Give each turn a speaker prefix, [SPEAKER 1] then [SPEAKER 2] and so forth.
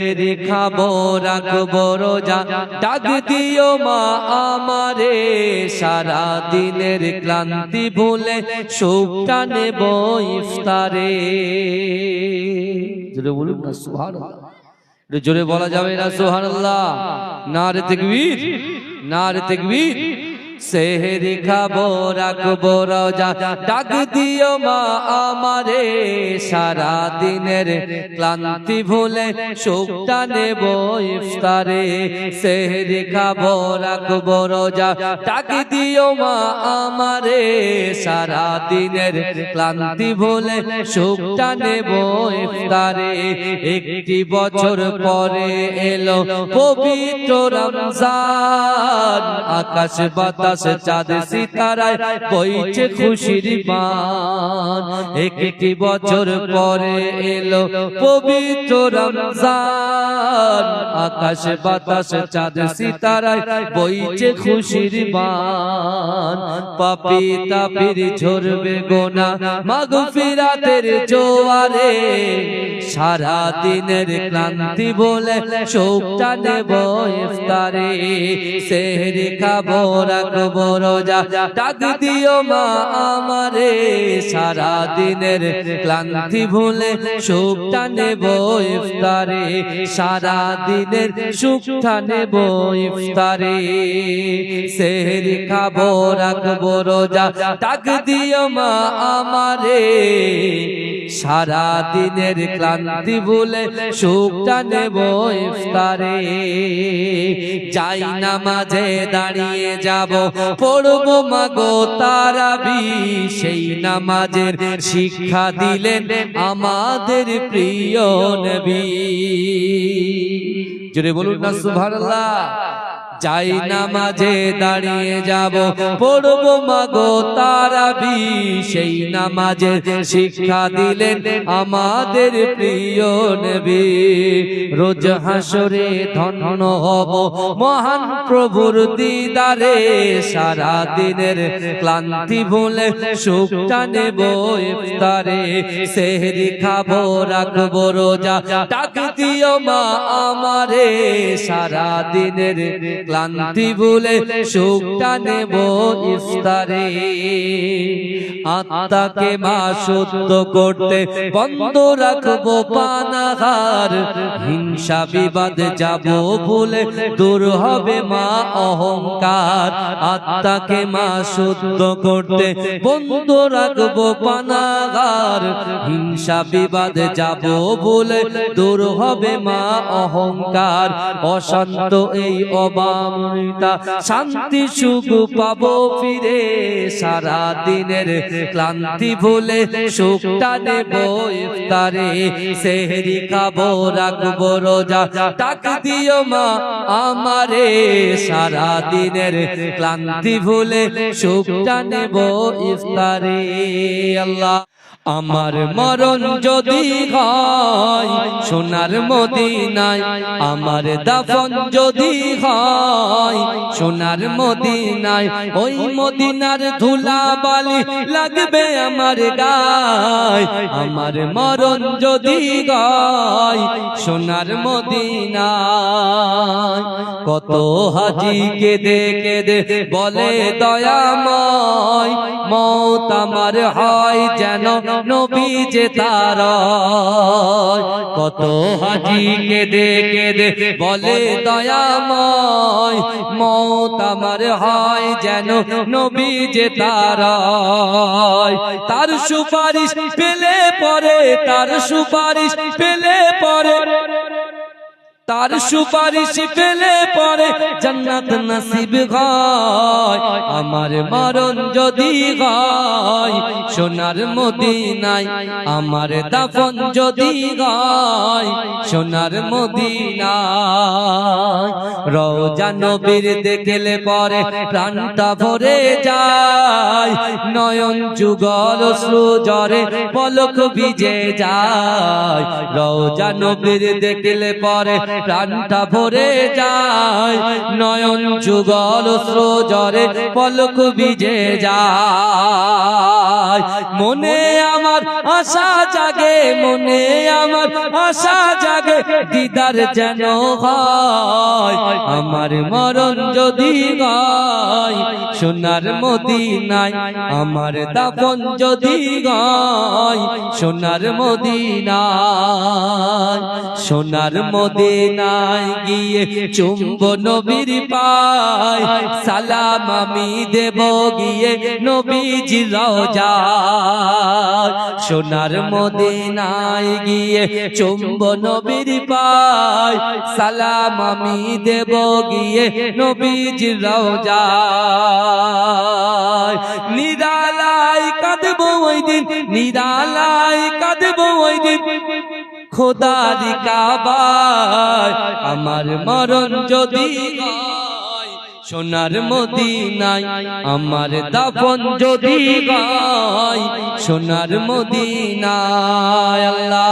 [SPEAKER 1] রেখাবো রাখব রোজা। ডাক দিও মা আমারে সারা দিনের ক্লান্তি ভুলে সুখটা নেব ইফতারে। জোরে বলুন না একটু জোরে বলা যাবে না, সুবহানাল্লাহ। নারে তাকবীর নারে তাকবীর। সেহেরি খাব রাখব রোজা, ডাক দিও মা আমারে সারা দিনের ক্লান্তি ভুলে সুখটা নেব ইফতারে। সেহেরি খাব রাখব রোজা, ডাক দিও মা আমারে সারা দিনের ক্লান্তি ভুলে সুখটা নেব ইফতারে। একটি বছর পরে এলো পবিত্র রমজান, আকাশ বাতাস চাঁদ সিতারায় বইছে খুশির বান। একটি বছর পরে এলো পবিত্র রমজান। আকাশে বাতাসে চাঁদ সিতারায় বইছে খুশির বান। পাপি তাপির ঝরবে গোনা মাগফিরাতের জোয়ারে। সারা দিনের ক্লান্তি বলে শোকটা নেব ইফতারে। সেহরি খাব, রাখব রোজা, ডাক দিও মা আমারে। সারা দিনের ক্লান্তি ভুলে সুখটা নেব ইফতারে। সারা দিনের সুখটা নেব ইফতারে। সেহরি খাব, রাখব রোজা ডাক দিও মা আমারে। সারা দিনের ক্লান্তি ভুলে সুখটা নেব ইফতারে। যাই না মাঝে দাঁড়িয়ে যাব, পড়ব মাগো তারাবি। সেই নামাজের শিক্ষা দিলেন আমাদের প্রিয় নবী। জোরে বলুন না, সুবহানাল্লাহ। যাই নামাজে দাঁড়িয়ে যাব পড়ব মাগো তারাবি। সেই নামাজের শিক্ষা দিলেন আমাদের প্রিয় নবী। রোজ হাসরে ধন্য হব মহান প্রভুর দিদারে। সারা দিনের ক্লান্তি ভুলে সুখটা নেব ইফতারে সেহরি খাব রাখব রোজা। ডাক দিও মা আমারে সারা দিনের ক্লান্তি ভুলে সুখটা নেব ইফতারে। আত্মাকে মা শুদ্ধ করতে বন্ধ রাখব পানাহার। হিংসা বিবাদ যাব দূর হবে মা অহংকার। আত্মাকে মা শুদ্ধ করতে বন্ধ রাখব পানাহার। হিংসা বিবাদ যাব ভুলে দূর হবে মা অহংকার, অশান্ত এই অবামৃতা শান্তি সুখ পাবো ফিরে সারা দিনের ক্লান্তি ভুলে সুখটা নেব ইফতারে। সেহরি খাব, রাখব রোজা ডাক দিও মা আমারে। সারা দিনের ক্লান্তি ভুলে সুখটা নেব ইফতারে। আল্লাহ আমার মরণ যদি হয় সোনার মদিনায় আমার দাফন যদি হয় সোনার মদিনায় ওই মদিনার ধুলা বালি লাগবে আমার গায়। আমার মরণ যদি হয় সোনার মদিনায় কত হাজি কেঁদে কেঁদে বলে দয়াময় মত আমার হয় যেন নবী যে তার কত হাজি কে দেখে দে, বলে দয়াময়, মত আমার হয় যেন নবী যে তার তার সুপারিশ পেলে পরে, তার সুপারিশ পেলে পরে তার সুপারিশ পেলে পরে জান্নাত নসিব হয়। আমার মরণ যদি হয় সোনার মদিনায় আমার দাফন যদি হয় সোনার মদিনায় রওজা নবীর দেখলে পরে প্রাণটা ভরে যায়। নয়ন যুগল সুজরে পলক ভিজে যায়। রওজা নবীর দেখলে পরে প্রাণটা ভরে যায়, নয়ন যুগল স্রোজরে পলক বিজে যায়। মনে আমার আশা জাগে, মনে আমার আশা জাগে, দিদার যেন হয়। আমার মরণ যদি গায়, সোনার মদিনায় আমার দাপন যদি গায়, সোনার মদিনায় সোনার মদিনায় গিয়ে চুম্ব নবীর পায়। সালাম আমি দেব গিয়ে নবীজি রওজা সোনার মদিনায় গিয়ে চুম্ব নবীর পায়। সালাম আমি দেব গিয়ে নবীজি রওজা নিরালাই কাঁদবো ওই দিন দিন খোদারি কাবায় আমার মরণ যদি সোনার মদিনায় আমার দাফন যদি গায় সোনার মদিনায় আল্লাহ